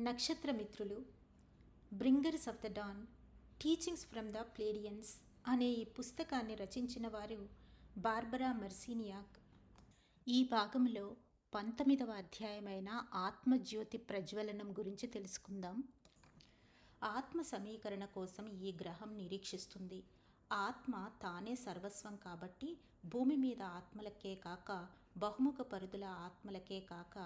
నక్షత్రమిత్రులు bringers of the dawn teachings from the Pleiadians అనే ఈ పుస్తకాన్ని రచించిన వారు బార్బరా మర్సీనియాక్. ఈ భాగంలో పంతొమ్మిదవ అధ్యాయమైన ఆత్మజ్యోతి ప్రజ్వలనం గురించి తెలుసుకుందాం. ఆత్మ సమీకరణ కోసం ఈ గ్రహం నిరీక్షిస్తుంది. ఆత్మ తానే సర్వస్వం కాబట్టి భూమి మీద ఆత్మలకే కాక బహుముఖ పరుదుల ఆత్మలకే కాక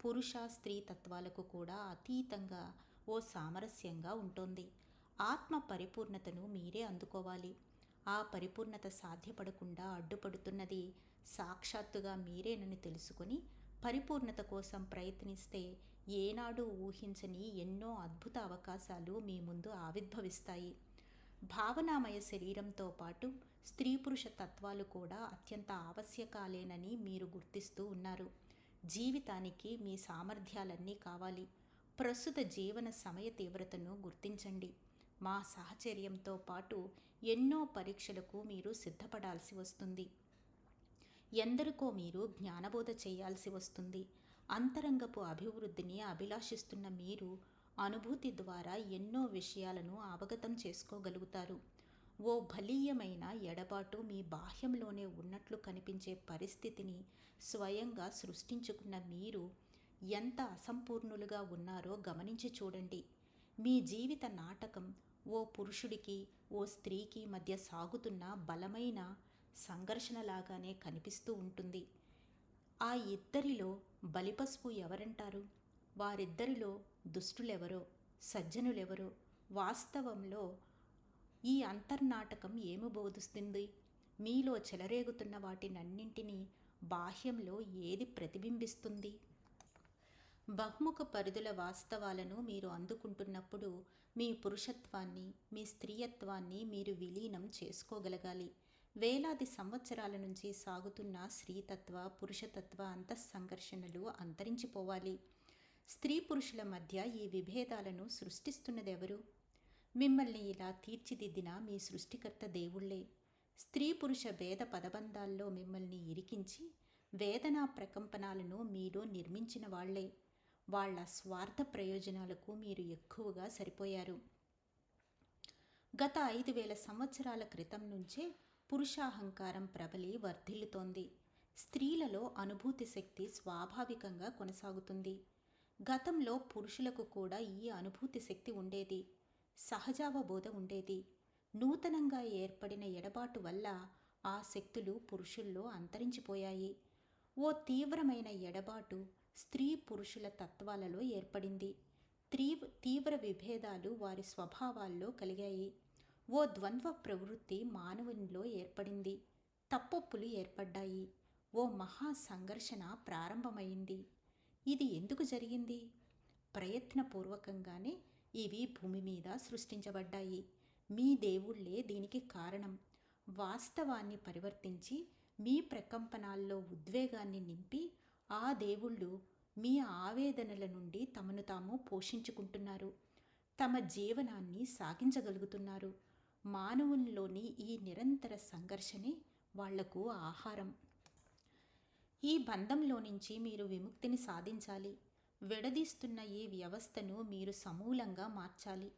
పురుష స్త్రీ తత్వాలకు కూడా అతీతంగా ఓ సామరస్యంగా ఉంటుంది. ఆత్మ పరిపూర్ణతను మీరే అందుకోవాలి. ఆ పరిపూర్ణత సాధ్యపడకుండా అడ్డుపడుతున్నది సాక్షాత్తుగా మీరేనని తెలుసుకొని పరిపూర్ణత కోసం ప్రయత్నిస్తే ఏనాడు ఊహించని ఎన్నో అద్భుత అవకాశాలు మీ ముందు ఆవిర్భవిస్తాయి. భావనామయ శరీరంతో పాటు స్త్రీ పురుష తత్వాలు కూడా అత్యంత ఆవశ్యకాలేనని మీరు గుర్తిస్తూ ఉన్నారు. జీవితానికి మీ సామర్థ్యాలన్నీ కావాలి. ప్రస్తుత జీవన సమయ తీవ్రతను గుర్తించండి. మా సహచర్యంతో పాటు ఎన్నో పరీక్షలకు మీరు సిద్ధపడాల్సి వస్తుంది. ఎందరికో మీరు జ్ఞానబోధ చేయాల్సి వస్తుంది. అంతరంగపు అభివృద్ధిని అభిలాషిస్తున్న మీరు అనుభూతి ద్వారా ఎన్నో విషయాలను అవగతం చేసుకోగలుగుతారు. ఓ బలీయమైన ఎడబాటు మీ బాహ్యంలోనే ఉన్నట్లు కనిపించే పరిస్థితిని స్వయంగా సృష్టించుకున్న మీరు ఎంత అసంపూర్ణులుగా ఉన్నారో గమనించి చూడండి. మీ జీవిత నాటకం ఓ పురుషుడికి ఓ స్త్రీకి మధ్య సాగుతున్న బలమైన సంఘర్షణలాగానే కనిపిస్తూ ఉంటుంది. ఆ ఇద్దరిలో బలిపసుపు ఎవరంటారు? వారిద్దరిలో దుష్టులెవరో సజ్జనులెవరో వాస్తవంలో ఈ అంతర్నాటకం ఏమి బోధిస్తుంది? మీలో చెలరేగుతున్న వాటినన్నింటినీ బాహ్యంలో ఏది ప్రతిబింబిస్తుంది? బహుముఖ పరిధుల వాస్తవాలను మీరు అందుకుంటున్నప్పుడు మీ పురుషత్వాన్ని మీ స్త్రీయత్వాన్ని మీరు విలీనం చేసుకోగలగాలి. వేలాది సంవత్సరాల నుంచి సాగుతున్న స్త్రీతత్వ పురుషతత్వ అంతఃసంఘర్షణలు అంతరించిపోవాలి. స్త్రీ పురుషుల మధ్య ఈ విభేదాలను సృష్టిస్తున్నదెవరు? మిమ్మల్ని ఇలా తీర్చిదిద్దిన మీ సృష్టికర్త దేవుళ్ళే. స్త్రీ పురుష భేద పదబంధాల్లో మిమ్మల్ని ఇరికించి వేదనా ప్రకంపనాలను మీరు నిర్మించిన వాళ్ళే. వాళ్ళ స్వార్థ ప్రయోజనాలకు మీరు ఎక్కువగా సరిపోయారు. గత ఐదు వేల సంవత్సరాల క్రితం నుంచే పురుషాహంకారం ప్రబలి వర్ధిల్లుతోంది. స్త్రీలలో అనుభూతి శక్తి స్వాభావికంగా కొనసాగుతుంది. గతంలో పురుషులకు కూడా ఈ అనుభూతి శక్తి ఉండేది. సహజావబోధ ఉండేది నూతనంగా ఏర్పడిన ఎడబాటు వల్ల ఆ శక్తులు పురుషుల్లో అంతరించిపోయాయి. ఓ తీవ్రమైన ఎడబాటు స్త్రీ పురుషుల తత్వాలలో ఏర్పడింది. తీవ్ర తీవ్ర విభేదాలు వారి స్వభావాల్లో కలిగాయి. ఓ ద్వంద్వ ప్రవృత్తి మానవునిలో ఏర్పడింది. తప్పొప్పులు ఏర్పడ్డాయి. ఓ మహా సంఘర్షణ ప్రారంభమైంది. ఇది ఎందుకు జరిగింది? ప్రయత్నపూర్వకంగానే ఇవి భూమి మీద సృష్టించబడ్డాయి. మీ దేవుళ్ళే దీనికి కారణం. వాస్తవాన్ని పరివర్తించి మీ ప్రకంపనాల్లో ఉద్వేగాన్ని నింపి ఆ దేవుళ్ళు మీ ఆవేదనల నుండి తమను తాము పోషించుకుంటున్నారు. తమ జీవనాన్ని సాగించగలుగుతున్నారు. మానవుల్లోని ఈ నిరంతర సంఘర్షణే వాళ్ళకు ఆహారం. ఈ బంధంలో నుంచి మీరు విముక్తిని సాధించాలి. విడదీస్తున్న ఈ వ్యవస్థను మీరు సమూలంగా మార్చాలి.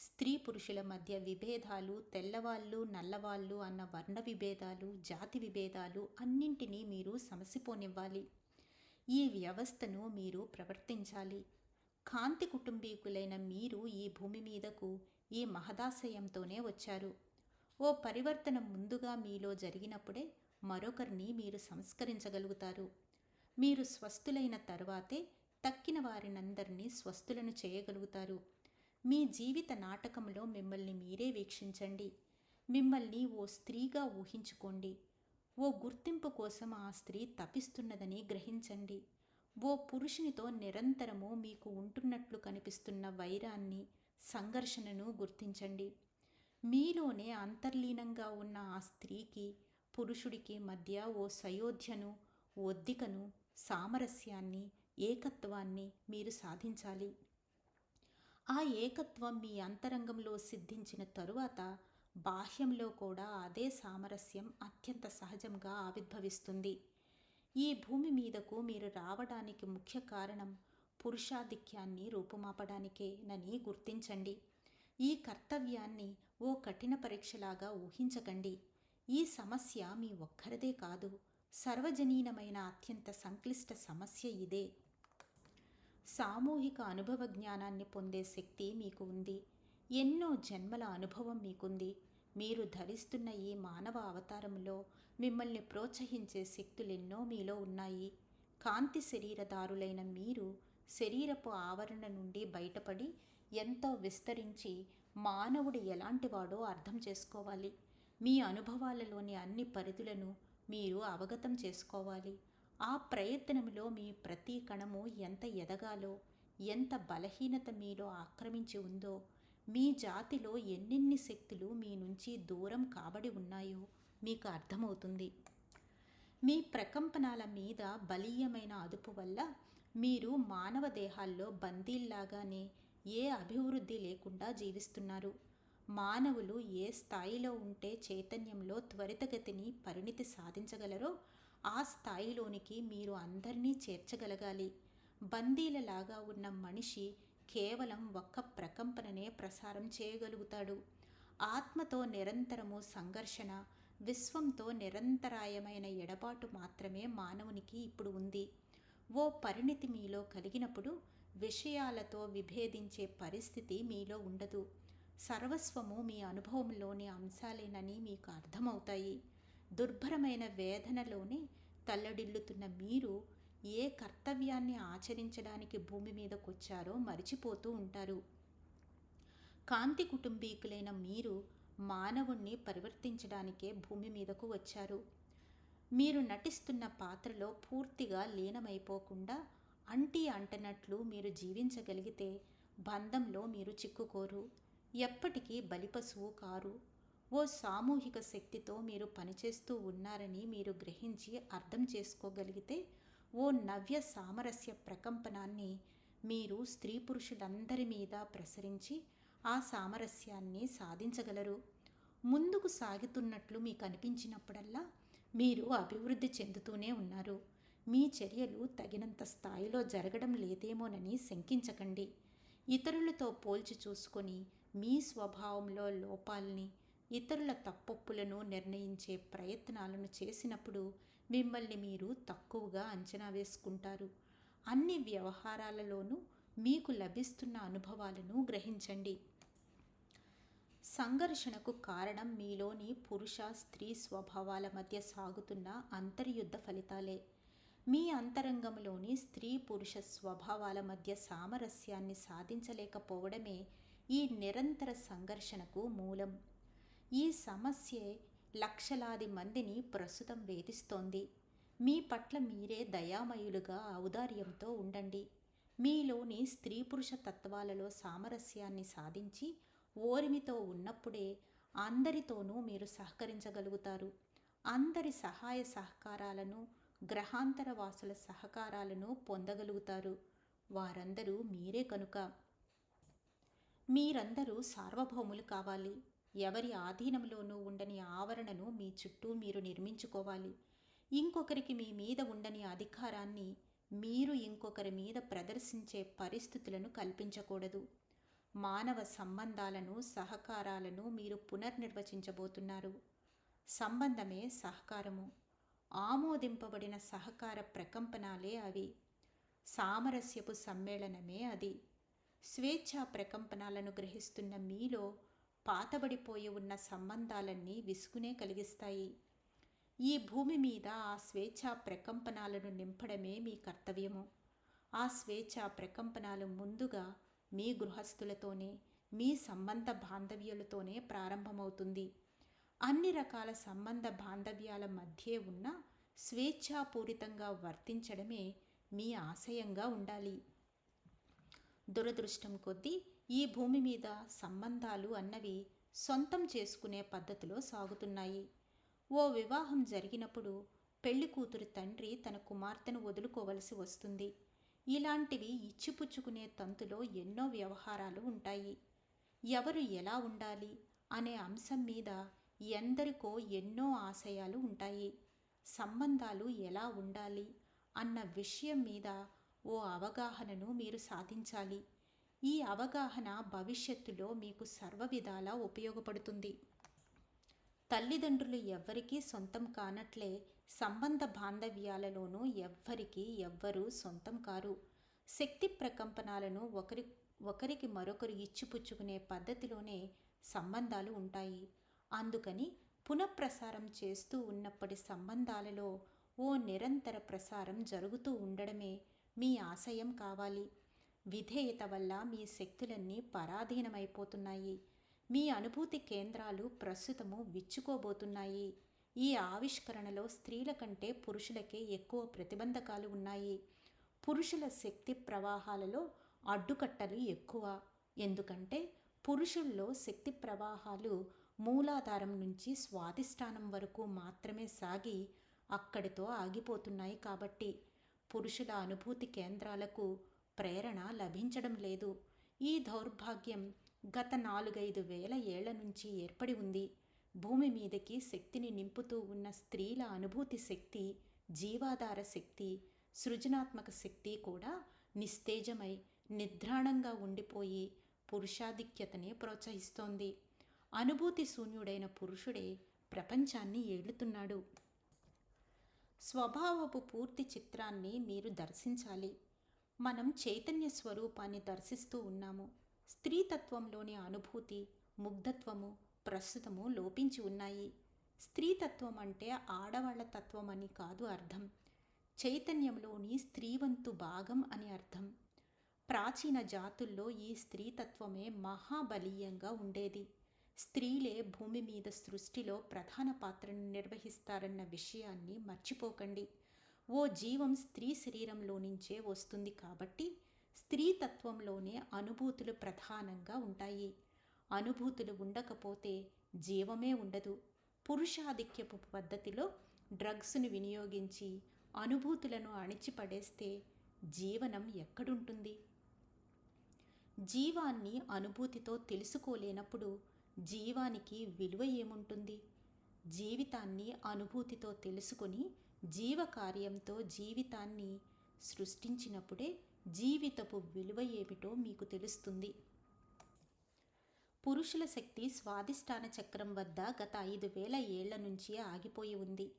స్త్రీ పురుషుల మధ్య విభేదాలు తెల్లవాళ్ళు నల్లవాళ్ళు అన్న వర్ణ విభేదాలు జాతి విభేదాలు అన్నింటినీ మీరు సమసిపోనివ్వాలి. ఈ వ్యవస్థను మీరు ప్రవర్తించాలి. కాంతి కుటుంబీకులైన మీరు ఈ భూమి మీదకు ఈ మహదాశయంతోనే వచ్చారు. ఓ పరివర్తన ముందుగా మీలో జరిగినప్పుడే మరొకరిని మీరు సంస్కరించగలుగుతారు. మీరు స్వస్థులైన తర్వాతే తక్కిన వారినందరినీ స్వస్థులను చేయగలుగుతారు. మీ జీవిత నాటకంలో మిమ్మల్ని మీరే వీక్షించండి. మిమ్మల్ని ఓ స్త్రీగా ఊహించుకోండి. ఓ గుర్తింపు కోసం ఆ స్త్రీ తపిస్తున్నదని గ్రహించండి. ఓ పురుషునితో నిరంతరము మీకు ఉంటున్నట్లు కనిపిస్తున్న వైరాన్ని సంఘర్షణను గుర్తించండి. మీలోనే అంతర్లీనంగా ఉన్న ఆ స్త్రీకి పురుషుడికి మధ్య ఓ సయోధ్యను ఒద్దికను సామరస్యాన్ని ఏకత్వాన్ని మీరు సాధించాలి. ఆ ఏకత్వం మీ అంతరంగంలో సిద్ధించిన తరువాత బాహ్యంలో కూడా అదే సామరస్యం అత్యంత సహజంగా ఆవిర్భవిస్తుంది. ఈ భూమి మీదకు మీరు రావడానికి ముఖ్య కారణం పురుషాధిక్యాన్ని రూపుమాపడానికేనని గుర్తించండి. ఈ కర్తవ్యాన్ని ఓ కఠిన పరీక్షలాగా ఊహించకండి. ఈ సమస్య మీ ఒక్కరిదే కాదు సర్వజనీనమైన అత్యంత సంక్లిష్ట సమస్య ఇదే. సామూహిక అనుభవ జ్ఞానాన్ని పొందే శక్తి మీకు ఉంది. ఎన్నో జన్మల అనుభవం మీకుంది. మీరు ధరిస్తున్న ఈ మానవ అవతారంలో మిమ్మల్ని ప్రోత్సహించే శక్తులెన్నో మీలో ఉన్నాయి. కాంతి శరీరదారులైన మీరు శరీరపు ఆవరణ నుండి బయటపడి ఎంతో విస్తరించి మానవుడు ఎలాంటివాడో అర్థం చేసుకోవాలి. మీ అనుభవాలలోని అన్ని పరిధులను మీరు అవగతం చేసుకోవాలి. ఆ ప్రయత్నంలో మీ ప్రతి కణము ఎంత ఎదగాలో ఎంత బలహీనత మీలో ఆక్రమించి ఉందో మీ జాతిలో ఎన్నెన్ని శక్తులు మీ నుంచి దూరం కాబడి ఉన్నాయో మీకు అర్థమవుతుంది. మీ ప్రకంపనాల మీద బలీయమైన అదుపు వల్ల మీరు మానవ దేహాల్లో బందీల్లాగానే ఏ అభివృద్ధి లేకుండా జీవిస్తున్నారు. మానవులు ఏ స్థాయిలో ఉంటే చైతన్యంలో త్వరితగతిని పరిణితి సాధించగలరో ఆ స్థాయిలోనికి మీరు అందరినీ చేర్చగలగాలి. బందీలలాగా ఉన్న మనిషి కేవలం ఒక్క ప్రకంపననే ప్రసారం చేయగలుగుతాడు. ఆత్మతో నిరంతరము సంఘర్షణ విశ్వంతో నిరంతరాయమైన ఎడబాటు మాత్రమే మానవునికి ఇప్పుడు ఉంది. ఓ పరిణితి మీలో కలిగినప్పుడు విషయాలతో విభేదించే పరిస్థితి మీలో ఉండదు. సర్వస్వము మీ అనుభవంలోని అంశాలేనని మీకు అర్థమవుతాయి. దుర్భరమైన వేదనలోనే తల్లడిల్లుతున్న మీరు ఏ కర్తవ్యాన్ని ఆచరించడానికి భూమి మీదకొచ్చారో మరిచిపోతూ ఉంటారు. కాంతి కుటుంబీకులైన మీరు మానవుణ్ణి పరివర్తించడానికే భూమి మీదకు వచ్చారు. మీరు నటిస్తున్న పాత్రలో పూర్తిగా లీనమైపోకుండా అంటి అంటనట్లు మీరు జీవించగలిగితే బంధంలో మీరు చిక్కుకోరు. ఎప్పటికీ బలిపశువు కారు. ఓ సామూహిక శక్తితో మీరు పనిచేస్తూ ఉన్నారని మీరు గ్రహించి అర్థం చేసుకోగలిగితే ఓ నవ్య సామరస్య ప్రకంపనాన్ని మీరు స్త్రీ పురుషులందరి మీద ప్రసరించి ఆ సామరస్యాన్ని సాధించగలరు. ముందుకు సాగుతున్నట్లు మీకు అనిపించినప్పుడల్లా మీరు అభివృద్ధి చెందుతూనే ఉన్నారు. మీ చర్యలు తగినంత స్థాయిలో జరగడం లేదేమోనని శంకించకండి. ఇతరులతో పోల్చి చూసుకొని మీ స్వభావంలో లోపాలని ఇతరుల తప్పొప్పులను నిర్ణయించే ప్రయత్నాలను చేసినప్పుడు మిమ్మల్ని మీరు తక్కువగా అంచనా వేసుకుంటారు. అన్ని వ్యవహారాలలోనూ మీకు లభిస్తున్న అనుభవాలను గ్రహించండి. సంఘర్షణకు కారణం మీలోని పురుష స్త్రీ స్వభావాల మధ్య సాగుతున్న అంతర్యుద్ధ ఫలితాలే. మీ అంతరంగంలోని స్త్రీ పురుష స్వభావాల మధ్య సామరస్యాన్ని సాధించలేకపోవడమే ఈ నిరంతర సంఘర్షణకు మూలం. ఈ సమస్యే లక్షలాది మందిని ప్రస్తుతం వేధిస్తోంది. మీ పట్ల మీరే దయామయులుగా ఔదార్యంతో ఉండండి. మీలోని స్త్రీ పురుష తత్వాలలో సామరస్యాన్ని సాధించి ఓరిమితో ఉన్నప్పుడే అందరితోనూ మీరు సహకరించగలుగుతారు. అందరి సహాయ సహకారాలను గ్రహాంతర వాసుల సహకారాలను పొందగలుగుతారు. వారందరూ మీరే కనుక. మీరందరూ సార్వభౌములు కావాలి. ఎవరి ఆధీనంలోనూ ఉండని ఆవరణను మీ చుట్టూ మీరు నిర్మించుకోవాలి. ఇంకొకరికి మీ మీద ఉండని అధికారాన్ని మీరు ఇంకొకరి మీద ప్రదర్శించే పరిస్థితులను కల్పించకూడదు. మానవ సంబంధాలను సహకారాలను మీరు పునర్నిర్వచించబోతున్నారు. సంబంధమే సహకారము. ఆమోదింపబడిన సహకార ప్రకంపనాలే అవి. సామరస్యపు సమ్మేళనమే అది. స్వేచ్ఛా ప్రకంపనాలను గ్రహిస్తున్న మీలో పాతబడిపోయి ఉన్న సంబంధాలన్నీ విసుగునే కలిగిస్తాయి. ఈ భూమి మీద ఆ స్వేచ్ఛా ప్రకంపనాలను నింపడమే మీ కర్తవ్యము. ఆ స్వేచ్ఛా ప్రకంపనాలు ముందుగా మీ గృహస్థులతోనే మీ సంబంధ బాంధవ్యాలతోనే ప్రారంభమవుతుంది. అన్ని రకాల సంబంధ బాంధవ్యాల మధ్య ఉన్న స్వేచ్ఛాపూరితంగా వర్తించడమే మీ ఆశయంగా ఉండాలి. దురదృష్టం కొద్దీ ఈ భూమి మీద సంబంధాలు అన్నవి సొంతం చేసుకునే పద్ధతిలో సాగుతున్నాయి. ఓ వివాహం జరిగినప్పుడు పెళ్ళి కూతురు తండ్రి తన కుమార్తెను వదులుకోవలసి వస్తుంది. ఇలాంటివి ఇచ్చిపుచ్చుకునే తంతులో ఎన్నో వ్యవహారాలు ఉంటాయి. ఎవరు ఎలా ఉండాలి అనే అంశం మీద ఎందరికో ఎన్నో ఆశయాలు ఉంటాయి. సంబంధాలు ఎలా ఉండాలి అన్న విషయం మీద ఓ అవగాహనను మీరు సాధించాలి. ఈ అవగాహన భవిష్యత్తులో మీకు సర్వవిధాలా ఉపయోగపడుతుంది. తల్లిదండ్రులు ఎవ్వరికీ సొంతం కానట్లే సంబంధ బాంధవ్యాలలోనూ ఎవ్వరికీ ఎవ్వరూ సొంతం కారు. శక్తి ప్రకంపనాలను ఒకరి ఒకరికి మరొకరు ఇచ్చిపుచ్చుకునే పద్ధతిలోనే సంబంధాలు ఉంటాయి. అందుకని పునఃప్రసారం చేస్తూ ఉన్నప్పటి సంబంధాలలో ఓ నిరంతర ప్రసారం జరుగుతూ ఉండడమే మీ ఆశయం కావాలి. విధేయత వల్ల మీ శక్తులన్నీ పరాధీనమైపోతున్నాయి. మీ అనుభూతి కేంద్రాలు ప్రస్తుతము విచ్చుకోబోతున్నాయి. ఈ ఆవిష్కరణలో స్త్రీల కంటే పురుషులకే ఎక్కువ ప్రతిబంధకాలు ఉన్నాయి. పురుషుల శక్తి ప్రవాహాలలో అడ్డుకట్టలు ఎక్కువ. ఎందుకంటే పురుషుల్లో శక్తి ప్రవాహాలు మూలాధారం నుంచి స్వాధిష్టానం వరకు మాత్రమే సాగి అక్కడితో ఆగిపోతున్నాయి కాబట్టి పురుషుల అనుభూతి కేంద్రాలకు ప్రేరణ లభించడం లేదు. ఈ దౌర్భాగ్యం గత నాలుగైదు వేల ఏళ్ళ నుంచి ఏర్పడి ఉంది. భూమి మీదకి శక్తిని నింపుతూ ఉన్న స్త్రీల అనుభూతి శక్తి జీవాధార శక్తి సృజనాత్మక శక్తి కూడా నిస్తేజమై నిద్రాణంగా ఉండిపోయి పురుషాధిక్యతని ప్రోత్సహిస్తోంది. అనుభూతి శూన్యుడైన పురుషుడే ప్రపంచాన్ని ఏలుతున్నాడు. స్వభావపు పూర్తి చిత్రాన్ని మీరు దర్శించాలి. మనం చైతన్య స్వరూపాన్ని దర్శిస్తూ ఉన్నాము. స్త్రీతత్వంలోని అనుభూతి ముగ్ధత్వము ప్రస్తుతము లోపించి ఉన్నాయి. స్త్రీతత్వం అంటే ఆడవాళ్ళ తత్వం అని కాదు అర్థం. చైతన్యంలోని స్త్రీవంతు భాగం అని అర్థం. ప్రాచీన జాతుల్లో ఈ స్త్రీతత్వమే మహాబలీయంగా ఉండేది. స్త్రీలే భూమి మీద సృష్టిలో ప్రధాన పాత్రను నిర్వహిస్తారన్న విషయాన్ని మర్చిపోకండి. ఓ జీవం స్త్రీ శరీరంలో నుంచే వస్తుంది కాబట్టి స్త్రీతత్వంలోనే అనుభూతులు ప్రధానంగా ఉంటాయి. అనుభూతులు ఉండకపోతే జీవమే ఉండదు. పురుషాధిక్యపు పద్ధతిలో డ్రగ్స్ను వినియోగించి అనుభూతులను అణిచిపడేస్తే జీవనం ఎక్కడుంటుంది? జీవాన్ని అనుభూతితో తెలుసుకోలేనప్పుడు జీవానికి విలువ ఏముంటుంది? జీవితాన్ని అనుభూతితో తెలుసుకొని జీవకార్యంతో జీవితాన్ని సృష్టించినప్పుడే జీవితపు విలువ ఏమిటో మీకు తెలుస్తుంది. పురుషుల శక్తి స్వాధిష్టాన చక్రం వద్ద గత ఐదు వేల ఏళ్ళ నుంచి ఆగిపోయి ఉంది.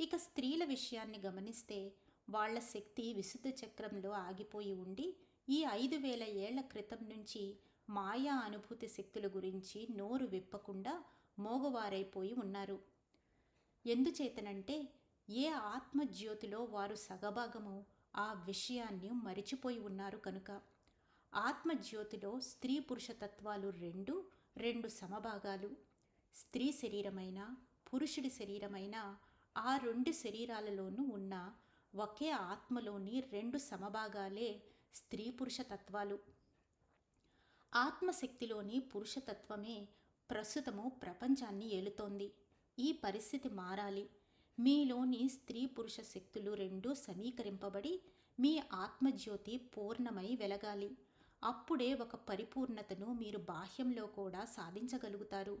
ఇక స్త్రీల విషయాన్ని గమనిస్తే వాళ్ళ శక్తి విశుద్ధ చక్రంలో ఆగిపోయి ఉండి ఈ ఐదు వేల ఏళ్ళ క్రితం నుంచి మాయా అనుభూతి శక్తుల గురించి నోరు విప్పకుండా మోగవారైపోయి ఉన్నారు. ఎందుచేతనంటే ఏ ఆత్మజ్యోతిలో వారు సగభాగము ఆ విషయాన్ని మరిచిపోయి ఉన్నారు కనుక? ఆత్మజ్యోతిలో స్త్రీ పురుష తత్వాలు రెండు రెండు సమభాగాలు. స్త్రీ శరీరమైన పురుషుడి శరీరమైన ఆ రెండు శరీరాలలోనూ ఉన్న ఒకే ఆత్మలోని రెండు సమభాగాలే స్త్రీ పురుష తత్వాలు. ఆత్మశక్తిలోని పురుషతత్వమే ప్రస్తుతము ప్రపంచాన్ని ఏలుతోంది. ఈ పరిస్థితి మారాలి. మీలోని స్త్రీ పురుష శక్తులు రెండూ సమీకరింపబడి మీ ఆత్మజ్యోతి పూర్ణమై వెలగాలి. అప్పుడే ఒక పరిపూర్ణతను మీరు బాహ్యంలో కూడా సాధించగలుగుతారు.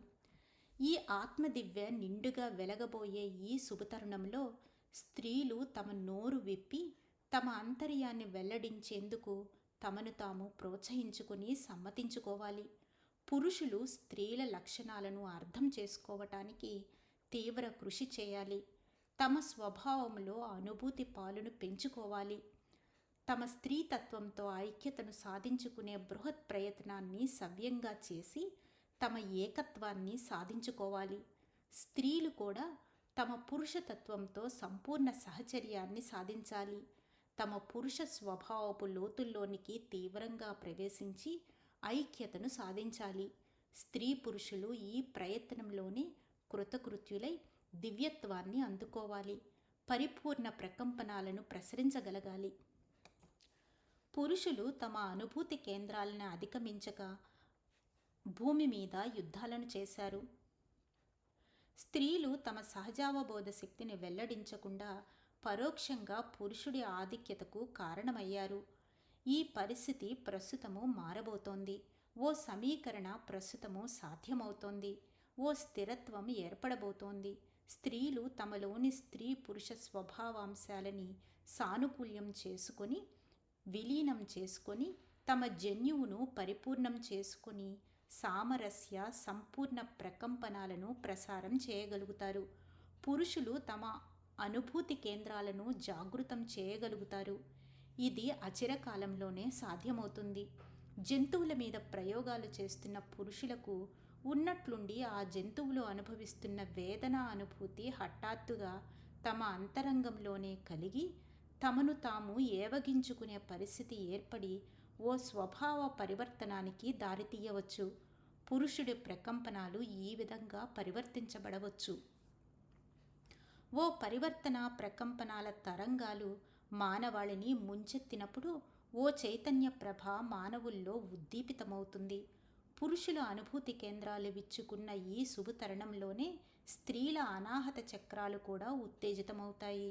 ఈ ఆత్మదివ్య నిండుగా వెలగబోయే ఈ శుభతరుణంలో స్త్రీలు తమ నోరు విప్పి తమ అంతర్యాన్ని వెల్లడించేందుకు తమను తాము ప్రోత్సహించుకుని సమ్మతించుకోవాలి. పురుషులు స్త్రీల లక్షణాలను అర్థం చేసుకోవటానికి తీవ్ర కృషి చేయాలి. తమ స్వభావంలో అనుభూతి పాలును పెంచుకోవాలి. తమ స్త్రీతత్వంతో ఐక్యతను సాధించుకునే బృహత్ ప్రయత్నాన్ని సవ్యంగా చేసి తమ ఏకత్వాన్ని సాధించుకోవాలి. స్త్రీలు కూడా తమ పురుషతత్వంతో సంపూర్ణ సహచర్యాన్ని సాధించాలి. తమ పురుష స్వభావపు లోతుల్లోనికి తీవ్రంగా ప్రవేశించి ఐక్యతను సాధించాలి. స్త్రీ పురుషులు ఈ ప్రయత్నంలోనే కృతకృత్యులై దివ్యత్వాన్ని అందుకోవాలి. పరిపూర్ణ ప్రకంపనాలను ప్రసరించగలగాలి. పురుషులు తమ అనుభూతి కేంద్రాలను అధిగమించక భూమి మీద యుద్ధాలను చేశారు. స్త్రీలు తమ సహజావబోధ శక్తిని వెల్లడించకుండా పరోక్షంగా పురుషుడి ఆధిక్యతకు కారణమయ్యారు. ఈ పరిస్థితి ప్రస్తుతము మారబోతోంది. ఓ సమీకరణ ప్రస్తుతము సాధ్యమవుతోంది. ఓ స్థిరత్వం ఏర్పడబోతోంది. స్త్రీలు తమలోని స్త్రీ పురుష స్వభావాంశాలని సానుకూల్యం చేసుకొని విలీనం చేసుకొని తమ జన్యువును పరిపూర్ణం చేసుకొని సామరస్య సంపూర్ణ ప్రకంపనాలను ప్రసారం చేయగలుగుతారు. పురుషులు తమ అనుభూతి కేంద్రాలను జాగృతం చేయగలుగుతారు. ఇది అచిరకాలంలోనే సాధ్యమవుతుంది. జంతువుల మీద ప్రయోగాలు చేస్తున్న పురుషులకు ఉన్నట్లుండి ఆ జంతువులు అనుభవిస్తున్న వేదన అనుభూతి హఠాత్తుగా తమ అంతరంగంలోనే కలిగి తమను తాము ఏవగించుకునే పరిస్థితి ఏర్పడి ఓ స్వభావ పరివర్తనానికి దారితీయవచ్చు పురుషుడి ప్రకంపనాలు ఈ విధంగా పరివర్తించబడవచ్చు. ఓ పరివర్తన ప్రకంపనాల తరంగాలు మానవాళిని ముంచెత్తినప్పుడు ఓ చైతన్య ప్రభ మానవుల్లో ఉద్దీపితమవుతుంది. పురుషుల అనుభూతి కేంద్రాలు విచ్చుకున్న ఈ శుభతరుణంలోనే స్త్రీల అనాహత చక్రాలు కూడా ఉత్తేజితమవుతాయి.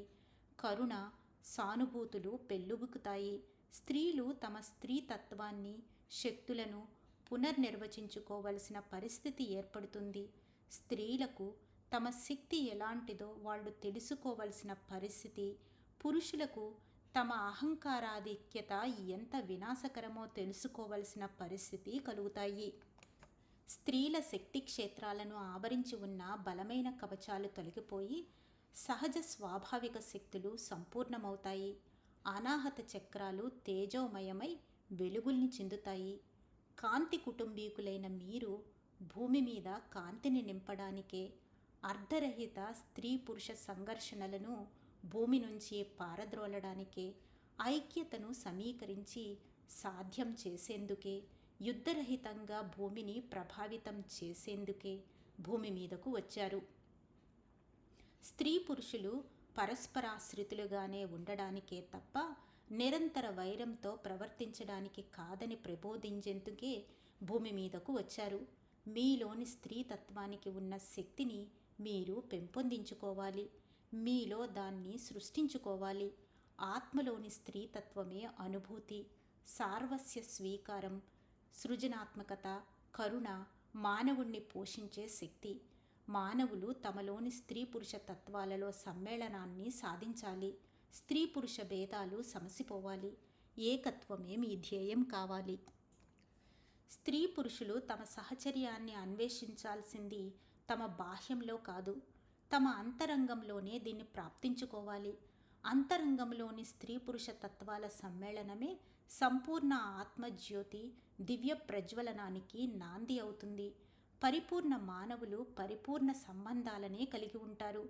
కరుణ సానుభూతులు పెళ్ళుబుకుతాయి. స్త్రీలు తమ స్త్రీ తత్వాన్ని శక్తులను పునర్నిర్వచించుకోవలసిన పరిస్థితి ఏర్పడుతుంది. స్త్రీలకు తమ శక్తి ఎలాంటిదో వాళ్ళు తెలుసుకోవలసిన పరిస్థితి పురుషులకు తమ అహంకారాధిక్యత ఎంత వినాశకరమో తెలుసుకోవలసిన పరిస్థితి కలుగుతాయి. స్త్రీల శక్తి క్షేత్రాలను ఆవరించి ఉన్న బలమైన కవచాలు తొలగిపోయి సహజ స్వాభావిక శక్తులు సంపూర్ణమవుతాయి. అనాహత చక్రాలు తేజోమయమై వెలుగుల్ని చెందుతాయి. కాంతి కుటుంబీకులైన మీరు భూమి మీద కాంతిని నింపడానికే అర్ధరహిత స్త్రీ పురుష సంఘర్షణలను భూమి నుంచి పారద్రోలడానికే ఐక్యతను సమీకరించి సాధ్యం చేసేందుకే యుద్ధరహితంగా భూమిని ప్రభావితం చేసేందుకే భూమి మీదకు వచ్చారు. స్త్రీ పురుషులు పరస్పరాశ్రితులుగానే ఉండడానికే తప్ప నిరంతర వైరంతో ప్రవర్తించడానికి కాదని ప్రబోధించేందుకే భూమి మీదకు వచ్చారు. మీలోని స్త్రీ తత్వానికి ఉన్న శక్తిని మీరు పెంపొందించుకోవాలి. మీలో దాన్ని సృష్టించుకోవాలి. ఆత్మలోని స్త్రీతత్వమే అనుభూతి సార్వస్య స్వీకారం సృజనాత్మకత కరుణ మానవుణ్ణి పోషించే శక్తి. మానవులు తమలోని స్త్రీ పురుష తత్వాలలో సమ్మేళనాన్ని సాధించాలి. స్త్రీ పురుష భేదాలు సమసిపోవాలి. ఏకత్వమే మీ ధ్యేయం కావాలి. స్త్రీ పురుషులు తమ సహచర్యాన్ని అన్వేషించాల్సింది తమ బాహ్యంలో కాదు. తమ అంతరంగంలోనే దీన్ని ప్రాప్తించుకోవాలి. అంతరంగంలోని స్త్రీ పురుష తత్వాల సమ్మేళనమే సంపూర్ణ ఆత్మజ్యోతి దివ్య ప్రజ్వలనానికి నాంది అవుతుంది. పరిపూర్ణ మానవులు పరిపూర్ణ సంబంధాలనే కలిగి ఉంటారు.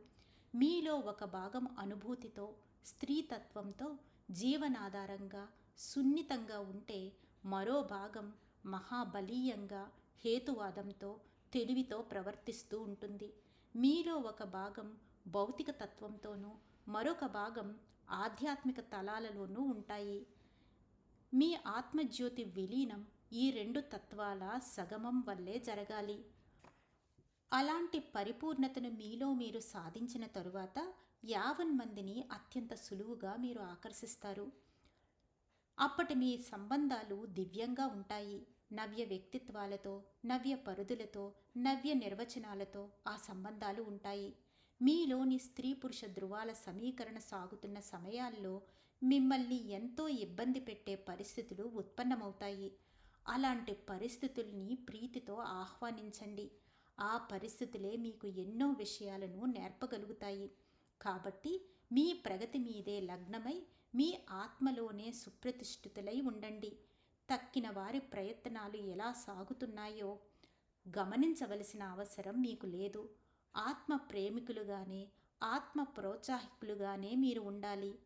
మీలో ఒక భాగం అనుభూతితో స్త్రీతత్వంతో జీవనాధారంగా సున్నితంగా ఉంటే మరో భాగం మహాబలీయంగా హేతువాదంతో తెలివితో ప్రవర్తిస్తూ ఉంటుంది. మీలో ఒక భాగం భౌతిక తత్వంతోనూ మరొక భాగం ఆధ్యాత్మిక తలాలలోనూ ఉంటాయి. మీ ఆత్మజ్యోతి విలీనం ఈ రెండు తత్వాల సగమం వల్లే జరగాలి. అలాంటి పరిపూర్ణతను మీలో మీరు సాధించిన తరువాత యావన్ మందిని అత్యంత సులువుగా మీరు ఆకర్షిస్తారు. అప్పటి మీ సంబంధాలు దివ్యంగా ఉంటాయి. నవ్య వ్యక్తిత్వాలతో నవ్య పరుదులతో నవ్య నిర్వచనాలతో ఆ సంబంధాలు ఉంటాయి. మీలోని స్త్రీ పురుష ధృవాల సమీకరణ సాగుతున్న సమయాల్లో మిమ్మల్ని ఎంతో ఇబ్బంది పెట్టే పరిస్థితులు ఉత్పన్నమవుతాయి. అలాంటి పరిస్థితుల్ని ప్రీతితో ఆహ్వానించండి. ఆ పరిస్థితులే మీకు ఎన్నో విషయాలను నేర్పగలుగుతాయి. కాబట్టి మీ ప్రగతి మీదే లగ్నమై మీ ఆత్మలోనే సుప్రతిష్ఠితులై ఉండండి. తక్కిన వారి ప్రయత్నాలు ఎలా సాగుతున్నాయో గమనించవలసిన అవసరం మీకు లేదు. ఆత్మ ప్రేమికులుగానే ఆత్మ ప్రోత్సాహికులుగానే మీరు ఉండాలి.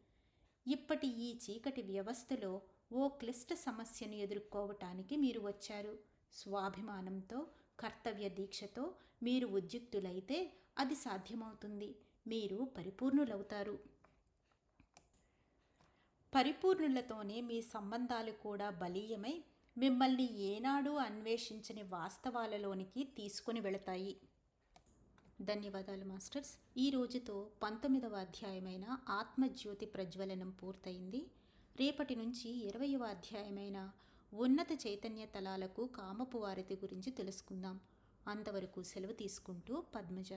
ఇప్పటి ఈ చీకటి వ్యవస్థలో ఓ క్లిష్ట సమస్యను ఎదుర్కోవటానికి మీరు వచ్చారు. స్వాభిమానంతో కర్తవ్య దీక్షతో మీరు ఉద్యుక్తులైతే అది సాధ్యమవుతుంది. మీరు పరిపూర్ణులవుతారు. పరిపూర్ణులతోనే మీ సంబంధాలు కూడా బలీయమై మిమ్మల్ని ఏనాడూ అన్వేషించని వాస్తవాలలోనికి తీసుకొని వెళతాయి. ధన్యవాదాలు మాస్టర్స్. ఈ రోజుతో పంతొమ్మిదవ అధ్యాయమైన ఆత్మజ్యోతి ప్రజ్వలనం పూర్తయింది. రేపటి నుంచి ఇరవయవ అధ్యాయమైన ఉన్నత చైతన్య తలాలకు కామపు వారితి గురించి తెలుసుకుందాం. అంతవరకు సెలవు తీసుకుంటూ పద్మజ.